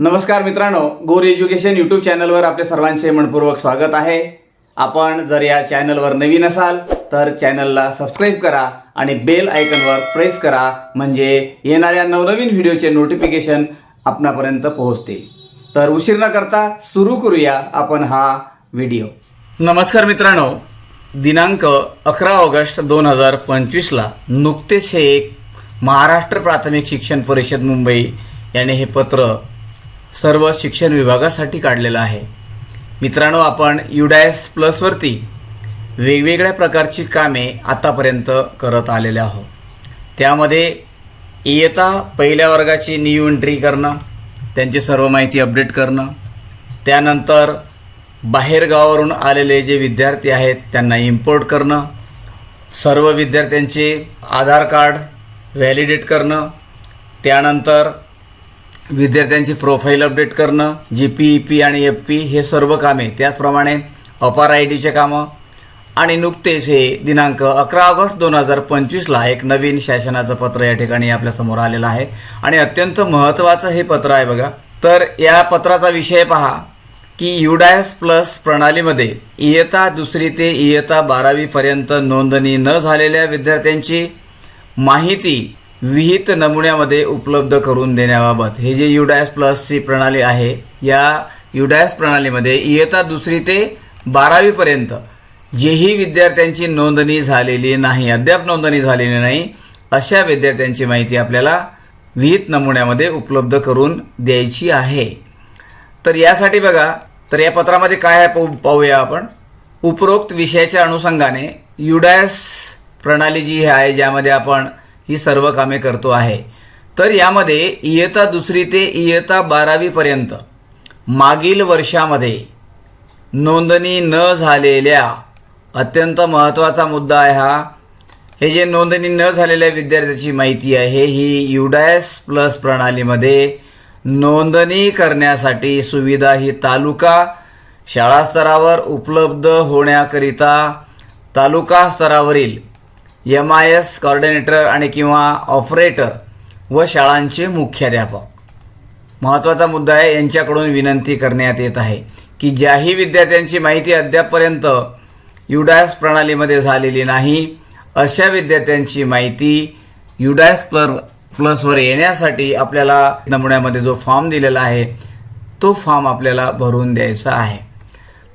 नमस्कार मित्रांनो गोर एज्युकेशन यूट्यूब चॅनलवर आपले सर्वांचे मनपूर्वक स्वागत आहे. आपण जर या चॅनलवर नवीन असाल तर चॅनलला सबस्क्राईब करा आणि बेल आयकनवर प्रेस करा म्हणजे येणाऱ्या नवनवीन व्हिडिओचे नोटिफिकेशन आपणापर्यंत पोहोचतील. तर उशीर न करता सुरू करूया आपण हा व्हिडिओ नमस्कार मित्रांनो दिनांक अकरा ऑगस्ट दोन हजार पंचवीसला नुकतेच हे एक महाराष्ट्र प्राथमिक शिक्षण परिषद मुंबई याने हे पत्र सर्व शिक्षण विभागासाठी काढलेलं आहे. मित्रांनो आपण युडायस प्लसवरती वेगवेगळ्या प्रकारची कामे आतापर्यंत करत आलेले आहोत. त्यामध्ये इयता पहिल्या वर्गाची न्यू एंट्री करणं त्यांची सर्व माहिती अपडेट करणं त्यानंतर बाहेरगावावरून आलेले जे विद्यार्थी आहेत त्यांना इम्पोर्ट करणं सर्व विद्यार्थ्यांचे आधार कार्ड व्हॅलिडेट करणं त्यानंतर विद्यार्थ्यांची प्रोफाईल अपडेट करणं जी पी ई पी आणि एफ पी हे सर्व कामे. त्याचप्रमाणे अपार आय डीचे कामं आणि नुकतेच हे दिनांक अकरा ऑगस्ट दोन हजार पंचवीसला एक नवीन शासनाचं पत्र या ठिकाणी आपल्यासमोर आलेलं आहे. आणि अत्यंत महत्त्वाचं हे पत्र आहे बघा. तर या पत्राचा विषय पहा की युडायस प्लस प्रणालीमध्ये इयता दुसरी ते इयता बारावीपर्यंत नोंदणी न झालेल्या विद्यार्थ्यांची माहिती विहित नमुन्यामध्ये उपलब्ध करून देण्याबाबत. हे जे युडायस प्लसची प्रणाली आहे या युडायस प्रणालीमध्ये इयत्ता दुसरी ते बारावीपर्यंत जेही विद्यार्थ्यांची नोंदणी झालेली नाही अद्याप नोंदणी झालेली नाही अशा विद्यार्थ्यांची माहिती आपल्याला विहित नमुन्यामध्ये उपलब्ध करून द्यायची आहे. तर यासाठी बघा तर या पत्रामध्ये काय आहे पाहू पाहूया आपण. उपरोक्त विषयाच्या अनुषंगाने युडायस प्रणाली जी आहे ज्यामध्ये आपण ही सर्व कामे करतो आहे. तर यामध्ये इयता दुसरी ते इयता बारावीपर्यंत मागील वर्षामध्ये नोंदणी न झालेल्या अत्यंत महत्त्वाचा मुद्दा आहे हा. हे जे नोंदणी न झालेल्या विद्यार्थ्याची माहिती आहे ही युडायस प्लस प्रणालीमध्ये नोंदणी करण्यासाठी सुविधा ही तालुका शाळा स्तरावर उपलब्ध होण्याकरिता तालुका स्तरावरील एम आय एस कॉर्डिनेटर आणि किंवा ऑपरेटर व शाळांचे मुख्याध्यापक महत्त्वाचा मुद्दा आहे यांच्याकडून विनंती करण्यात येत आहे की ज्याही विद्यार्थ्यांची माहिती अद्यापपर्यंत युडायस प्रणालीमध्ये झालेली नाही अशा विद्यार्थ्यांची माहिती युडायस प्लर प्लसवर येण्यासाठी आपल्याला नमुन्यामध्ये जो फॉर्म दिलेला आहे तो फॉर्म आपल्याला भरून द्यायचा आहे.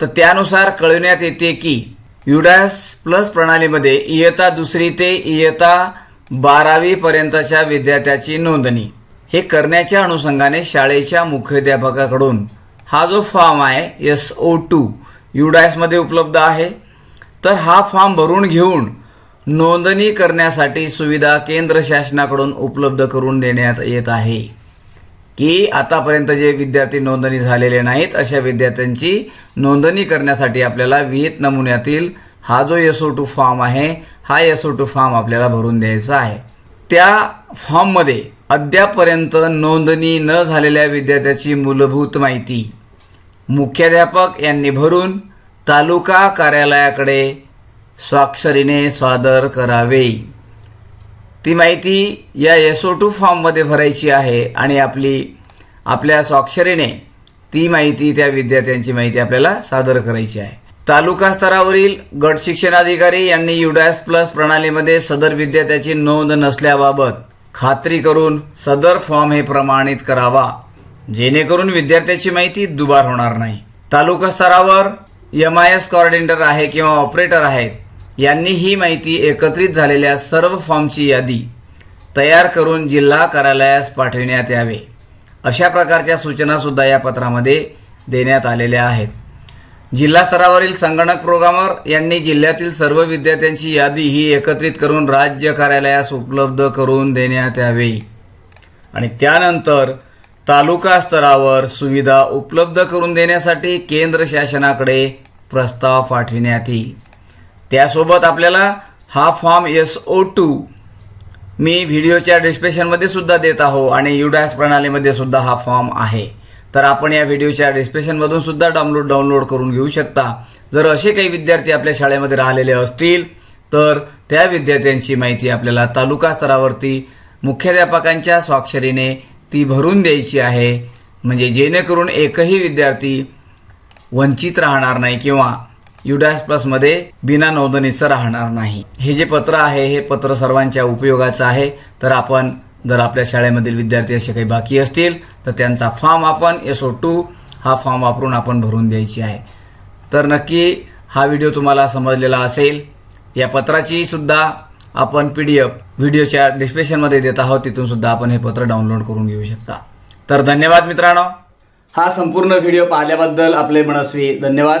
तर त्यानुसार कळविण्यात येते की युडास प्लस प्रणालीमध्ये इयत्ता दुसरी ते इयत्ता बारावीपर्यंतच्या विद्यार्थ्याची नोंदणी. हे करण्याच्या अनुषंगाने शाळेच्या मुख्याध्यापकाकडून हा जो फॉर्म आहे एस ओ टू युडायसमध्ये उपलब्ध आहे. तर हा फॉर्म भरून घेऊन नोंदणी करण्यासाठी सुविधा केंद्र शासनाकडून उपलब्ध करून देण्यात येत आहे. की आतापर्यंत जे विद्यार्थी नोंदणी झालेले नाहीत अशा विद्यार्थ्यांची नोंदणी करण्यासाठी आपल्याला विहित नमुन्यातील हा जो एस ओ टू फॉर्म आहे हा एस ओ टू फॉर्म आपल्याला भरून द्यायचा आहे. त्या फॉर्ममध्ये अद्यापर्यंत नोंदणी न झालेल्या विद्यार्थ्याची मूलभूत माहिती मुख्याध्यापक यांनी भरून तालुका कार्यालयाकडे स्वाक्षरीने सादर करावे. ती माहिती या एस ओ टू फॉर्ममध्ये भरायची आहे आणि आपली आपल्या स्वाक्षरीने ती माहिती त्या विद्यार्थ्यांची माहिती आपल्याला सादर करायची आहे. तालुका स्तरावरील गट शिक्षणाधिकारी यांनी युडायस प्लस प्रणालीमध्ये सदर विद्यार्थ्याची नोंद नसल्याबाबत खात्री करून सदर फॉर्म हे प्रमाणित करावा जेणेकरून विद्यार्थ्याची माहिती दुबार होणार नाही. तालुका स्तरावर एम आय एस कॉर्डिनेटर आहे किंवा ऑपरेटर आहेत यांनी ही माहिती एकत्रित झालेल्या सर्व फॉर्मची यादी तयार करून जिल्हा कार्यालयास पाठविण्यात यावे. अशा प्रकारच्या सूचनासुद्धा या पत्रामध्ये देण्यात आलेल्या आहेत. जिल्हा स्तरावरील संगणक प्रोग्रामर यांनी जिल्ह्यातील सर्व विद्यार्थ्यांची यादी ही एकत्रित करून राज्य कार्यालयास उपलब्ध करून देण्यात यावी. आणि त्यानंतर तालुका स्तरावर सुविधा उपलब्ध करून देण्यासाठी केंद्र शासनाकडे प्रस्ताव पाठविण्यात येईल. त्यासोबत आपल्याला हा फॉर्म एस ओ टू मी व्हिडिओच्या डिस्क्रिप्शनमध्ये सुद्धा देत आहो आणि युडॅस प्रणालीमध्ये सुद्धा हा फॉर्म आहे. तर आपण या व्हिडिओच्या डिस्क्रिप्शनमधून सुद्धा डाउनलोड डाउनलोड करून घेऊ शकता. जर असे काही विद्यार्थी आपल्या शाळेमध्ये राहिलेले असतील तर त्या विद्यार्थ्यांची माहिती आपल्याला तालुका स्तरावरती मुख्याध्यापकांच्या स्वाक्षरीने ती भरून द्यायची आहे. म्हणजे जेणेकरून एकही विद्यार्थी वंचित राहणार नाही किंवा युडास प्लसमध्ये बिना नोंदणीचं राहणार नाही. हे जे पत्र आहे हे पत्र सर्वांच्या उपयोगाचं आहे. तर आपण जर आपल्या शाळेमधील विद्यार्थी असे काही बाकी असतील तर त्यांचा फॉर्म आपण एस ओ टू हा फॉर्म वापरून आपण भरून द्यायची आहे. तर नक्की हा व्हिडिओ तुम्हाला समजलेला असेल. या पत्राची सुद्धा आपण पी डी एफ व्हिडिओच्या डिस्क्रिप्शनमध्ये देत आहोत. तिथून सुद्धा आपण हे पत्र डाउनलोड करून घेऊ शकता. तर धन्यवाद मित्रांनो. हा संपूर्ण व्हिडिओ पाहिल्याबद्दल आपले मनस्वी धन्यवाद.